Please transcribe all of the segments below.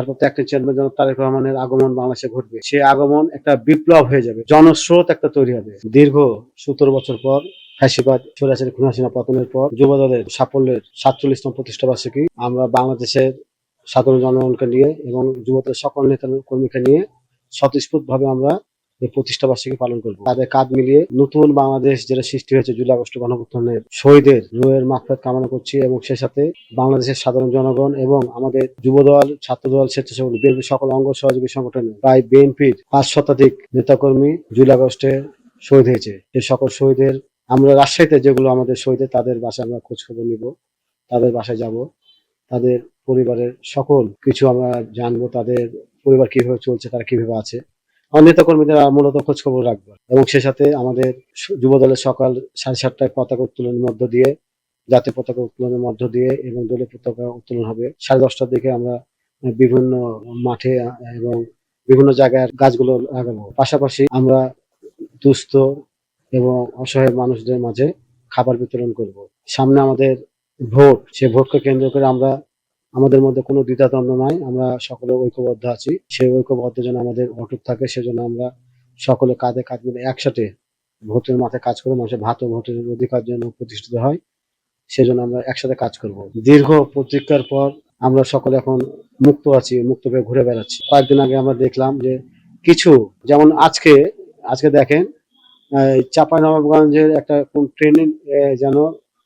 ভারপ্রাপ্ত একটা চেয়ারম্যান জনাব তারেক রহমানের আগমন বাংলাদেশে ঘটবে। সে আগমন একটা বিপ্লব হয়ে যাবে, জনস্রোত একটা তৈরি হবে। দীর্ঘ সতেরো বছর পর সরাসরি খুন হাসিনা পতনের পর যুব দলের সাফল্যের সাতচল্লিশতম প্রতিষ্ঠা বার্ষিকী, আমরা বাংলাদেশের সাধারণ জনগণকে নিয়ে এবং যুবদের সকল নেতা কর্মীকে নিয়ে স্বতঃস্ফূর্ত ভাবে আমরা প্রতিষ্ঠা বার্ষিকী পালন করব। তাদের কাঁধ মিলিয়ে নতুন বাংলাদেশ যেটা সৃষ্টি হয়েছে জুলাই আগস্ট গণঅভ্যুত্থানের শহীদের রুয়ের মাফরাত কামনা করছি এবং সেই সাথে বাংলাদেশের সাধারণ জনগণ এবং আমাদের যুবদল, ছাত্রদল, স্বেচ্ছাসেবক বিএনপি সকল অঙ্গ সহযোগী সংগঠনের প্রায় বিএনপির পাঁচ শতাধিক নেতাকর্মী জুলাই আগস্টে শহীদ হয়েছে। এই সকল শহীদের আমরা রাজশাহীতে যেগুলো আমাদের শহীদের, তাদের বাসায় আমরা খোঁজ খবর নিব, তাদের বাসায় যাব, তাদের পরিবারের সকল কিছু আমরা জানব, তাদের পরিবার কীভাবে চলছে, তারা কীভাবে আছে। আমার নেতা কর্মীদের মূলত খোঁজ খবর রাখব। এবং সে সাথে আমাদের যুব দলের সকাল সাড়ে সাতটায় পতাকা উত্তোলনের মধ্য দিয়ে, জাতীয় পতাকা উত্তোলনের মধ্য দিয়ে এবং দলীয় পতাকা উত্তোলন হবে। সাড়ে দশটার দিকে আমরা বিভিন্ন মাঠে এবং বিভিন্ন জায়গায় গাছগুলো লাগাবো। পাশাপাশি আমরা দুস্থ এবং অসহায় মানুষদের মাঝে খাবার বিতরণ করব। সামনে আমাদের ভোট। সে ভোটকে কেন্দ্র করে আমরা আমাদের মধ্যে কোনো দ্বিধাদ্বন্দ্ব নাই আমরা সকলে ঐক্যবদ্ধ আছি। সেই ঐক্যবদ্ধ যেন আমাদের অটুট থাকে সেজন্য আমরা সকলে কাঁধে কাঁধ মিলে একসাথে ভোটের মাথায় কাজ করে মানুষের ভাত ও ভোটের অধিকার জন্য প্রতিষ্ঠিত হয় সেজন্য আমরা একসাথে কাজ করব। দীর্ঘ প্রতীক্ষার পর আমরা সকলে এখন মুক্ত আছি মুক্ত হয়ে ঘুরে বেড়াচ্ছি। কয়েকদিন আগে আমরা দেখলাম যে কিছু যেমন আজকে আজকে দেখেন চাপাই নবাবগঞ্জের একটা কোন ট্রেনে যেন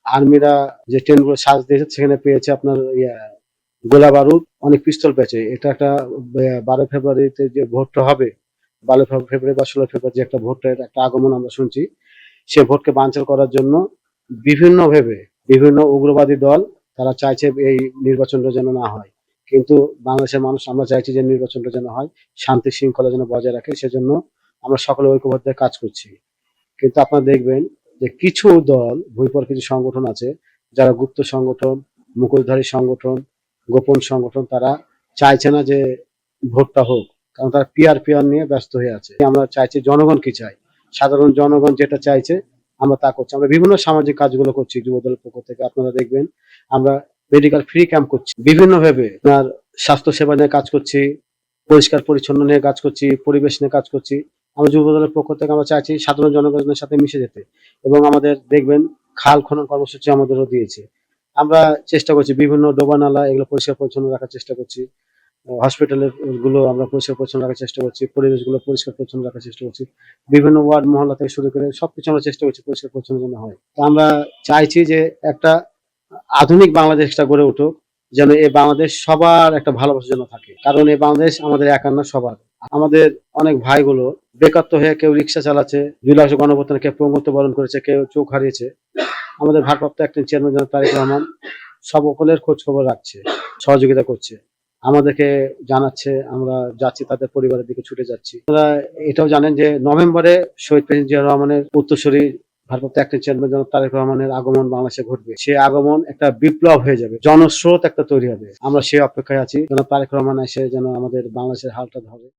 আর্মিরা যে ট্রেনগুলো সাজ দিয়েছে সেখানে পেয়েছে আপনার ইয়া, গোলা বারুদ অনেক পিস্তল পেয়েছে। এটা একটা বারো ফেব্রুয়ারিতে যে ভোটটা হবে বারো ফেব- ফেব্রুয়ারি বা ষোলো ফেব্রুয়ারি যে একটা ভোটের একটা আগমন আমরা শুনছি। সে ভোটকে বানচাল করার জন্য বিভিন্ন ভেবে বিভিন্ন উগ্রবাদী দল তারা চাইছে এই নির্বাচনটা যেন না হয়। কিন্তু বাংলাদেশের মানুষ, আমরা চাইছি যে নির্বাচনটা যেন হয়, শান্তি শৃঙ্খলা যেন বজায় রাখে, সেজন্য আমরা সকলে ঐক্যবদ্ধ কাজ করছি। কিন্তু আপনারা দেখবেন যে কিছু দল ভূইপর কিছু সংগঠন আছে, যারা গুপ্ত সংগঠন মুখোশধারী সংগঠন গোপন সংগঠন তারা চাইছে না যে ভোটটা হোক, কারণ তারা পিয়ার পিয়ার নিয়ে ব্যস্ত হয়ে আছে। আমরা চাইছি জনগণ কি চাই সাধারণ জনগণ যেটা চাইছে, আমরা তা করছি। আমরা বিভিন্ন সামাজিক কাজগুলো করছি যুবদলের পক্ষ থেকে আপনারা দেখবেন, আমরা মেডিকেল ফ্রি ক্যাম্প করছি। বিভিন্ন ভাবে আপনার স্বাস্থ্য সেবা নিয়ে কাজ করছি, পরিষ্কার পরিচ্ছন্ন নিয়ে কাজ করছি, পরিবেশ নিয়ে কাজ করছি। আমরা যুবদলের পক্ষ থেকে আমরা চাইছি সাধারণ জনগণের সাথে মিশে যেতে। এবং আমাদের দেখবেন খাল খনন কর্মসূচি আমাদেরও দিয়েছে। আমরা চেষ্টা করছি, বিভিন্ন ডোবা নালা এগুলো পরিষ্কার পরিচ্ছন্ন রাখার চেষ্টা করছি। হসপিটালেরগুলো আমরা পরিষ্কার পরিচ্ছন্ন রাখার চেষ্টা করছি পরিবেশগুলো পরিষ্কার পরিচ্ছন্ন রাখার চেষ্টা করছি। বিভিন্ন ওয়ার্ড, মহল্লা থেকে শুরু করে সবকিছু আমরা চেষ্টা করছি পরিষ্কার পরিচ্ছন্ন যেন হয়। তো আমরা চাইছি যে একটা আধুনিক বাংলাদেশটা গড়ে উঠুক, যেন এই বাংলাদেশ সবার একটা ভালোবাসা যেন থাকে। কারণ এই বাংলাদেশ আমাদের একার না, সবার। আমাদের অনেক ভাইগুলো বেকারত্ব হয়ে কেউ রিক্সা চালাচ্ছে, জুলাই গণবর্তনে কেউ প্রমত্ত বরণ করেছে, কেউ চোখ হারিয়েছে। আমাদের ভারপ্রাপ্ত একজন চেয়ারম্যান জনাব তারেক রহমান সকলের খোঁজ খবর রাখছে, সহযোগিতা করছে। আমাদেরকে জানাচ্ছে, আমরা যাচ্ছি, তাদের পরিবারের দিকে ছুটে যাচ্ছি। আপনারা এটাও জানেন যে নভেম্বরে শহীদ প্রেসিডেন্ট জিয়া রহমানের উত্তরসূরি ভারপ্রাপ্ত একজন চেয়ারম্যান জনাব তারেক রহমানের আগমন বাংলাদেশে ঘটবে। সে আগমন একটা বিপ্লব হয়ে যাবে, জনস্রোত একটা তৈরি হবে। আমরা সেই অপেক্ষায় আছি। জনাব তারেক রহমান এসে যেন আমাদের বাংলাদেশের হালটা ধরে।